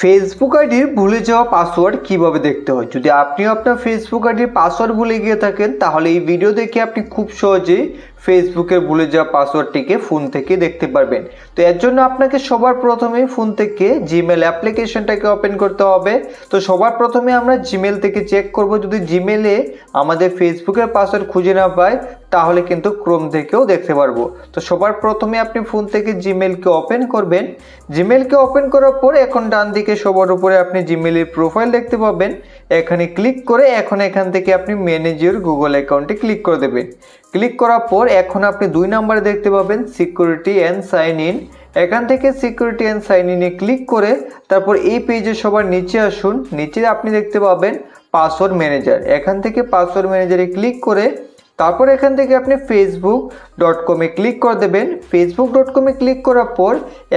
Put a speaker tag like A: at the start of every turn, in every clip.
A: Facebook আইডির ভুলে যাওয়া পাসওয়ার্ড কীভাবে দেখতে হয়? যদি আপনিও আপনার ফেসবুক আইডির পাসওয়ার্ড ভুলে গিয়ে থাকেন, তাহলে এই ভিডিও দেখে আপনি খুব সহজেই ফেসবুকের ভুলে যাওয়া পাসওয়ার্ডটিকে ফোন থেকে দেখতে পারবেন। তো এর জন্য আপনাকে সবার প্রথমে ফোন থেকে জিমেল অ্যাপ্লিকেশনটাকে ওপেন করতে হবে। তো সবার প্রথমে আমরা জিমেল থেকে চেক করব। যদি জিমেলে আমাদের ফেসবুকের পাসওয়ার্ড খুঁজে না পাই, তাহলে কিন্তু ক্রোম থেকেও দেখতে পারব। তো সবার প্রথমে আপনি ফোন থেকে জিমেলকে ওপেন করবেন। জিমেলকে ওপেন করার পর এখন ডান দিকে সবার উপরে আপনি জিমেলের প্রোফাইল দেখতে পাবেন। এখানে ক্লিক করে এখন এখান থেকে আপনি ম্যানেজার গুগল অ্যাকাউন্টে ক্লিক করে দেবেন। ক্লিক করার পর এখন আপনি দুই নাম্বারে দেখতে পাবেন সিকিউরিটি অ্যান্ড সাইন ইন এখান থেকে সিকিউরিটি অ্যান্ড সাইন ইনে ক্লিক করে তারপর এই পেজে সবার নিচে আসুন। নিচে আপনি দেখতে পাবেন পাসওয়ার্ড ম্যানেজার এখান থেকে পাসওয়ার্ড ম্যানেজারে ক্লিক করে তারপর এখান থেকে আপনি ফেসবুক ডট কমে ক্লিক করে দেবেন। ফেসবুক ডট কমে ক্লিক করার পর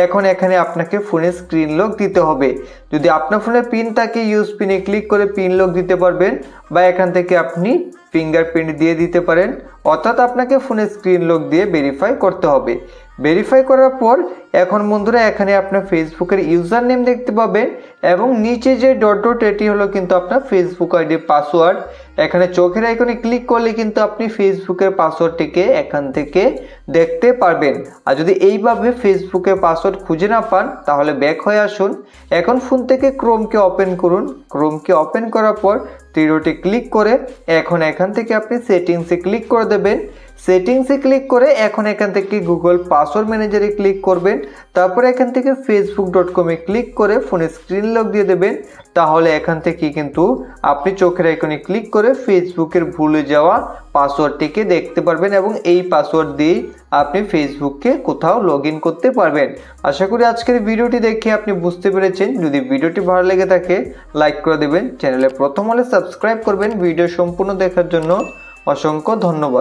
A: এখন এখানে আপনাকে ফোনে স্ক্রিন লক দিতে হবে। যদি আপনার ফোনে পিন থাকে ইউজ পিনে ক্লিক করে পিন লক দিতে পারবেন বা এখান থেকে আপনি ফিঙ্গারপ্রিন্ট দিয়ে দিতে পারেন, অর্থাৎ আপনাকে ফোনে স্ক্রিন লক দিয়ে ভেরিফাই করতে হবে। ভেরিফাই করার পর, এখন বন্ধুরা এখানে আপনার ফেসবুকের ইউজার নেম দেখতে পাবেন এবং নিচে যে ডট ডট এটি হলো কিন্তু আপনার ফেসবুক আইডির পাসওয়ার্ড এখানে চোখের আইকনে ক্লিক করলে কিন্তু আপনি ফেসবুকের পাসওয়ার্ডটিকে এখান থেকে দেখতে পারবেন। আর যদি এইভাবে ফেসবুকের পাসওয়ার্ড খুঁজে না পান, তাহলে ব্যাক হয়ে আসুন। এখন ফোন থেকে ক্রোমকে ওপেন করুন। ক্রোমকে ওপেন করার পর, তীরটি ক্লিক করে এখন এখান থেকে আপনি সেটিংসে ক্লিক করে দেবেন। সেটিংসে ক্লিক করে এখন এখান থেকে গুগল পাসওয়ার্ড ম্যানেজারে ক্লিক করবেন। তারপরে এখান থেকে ফেসবুক ডট কমে ক্লিক করে ফোনে স্ক্রিন লক দিয়ে দেবেন। তাহলে এখান থেকে কিন্তু আপনি চোখের আইকনে ক্লিক করে ফেসবুকের ভুলে যাওয়া পাসওয়ার্ডটিকে দেখতে পারবেন এবং এই পাসওয়ার্ড দিয়ে আপনি ফেসবুককে কোথাও লগ করতে পারবেন। আশা করি আজকের ভিডিওটি দেখে আপনি বুঝতে পেরেছেন। যদি ভিডিওটি ভালো লেগে থাকে লাইক করে দেবেন। চ্যানেলে প্রথম হলে সাবস্ক্রাইব করবেন। ভিডিও সম্পূর্ণ দেখার জন্য অসংখ্য ধন্যবাদ।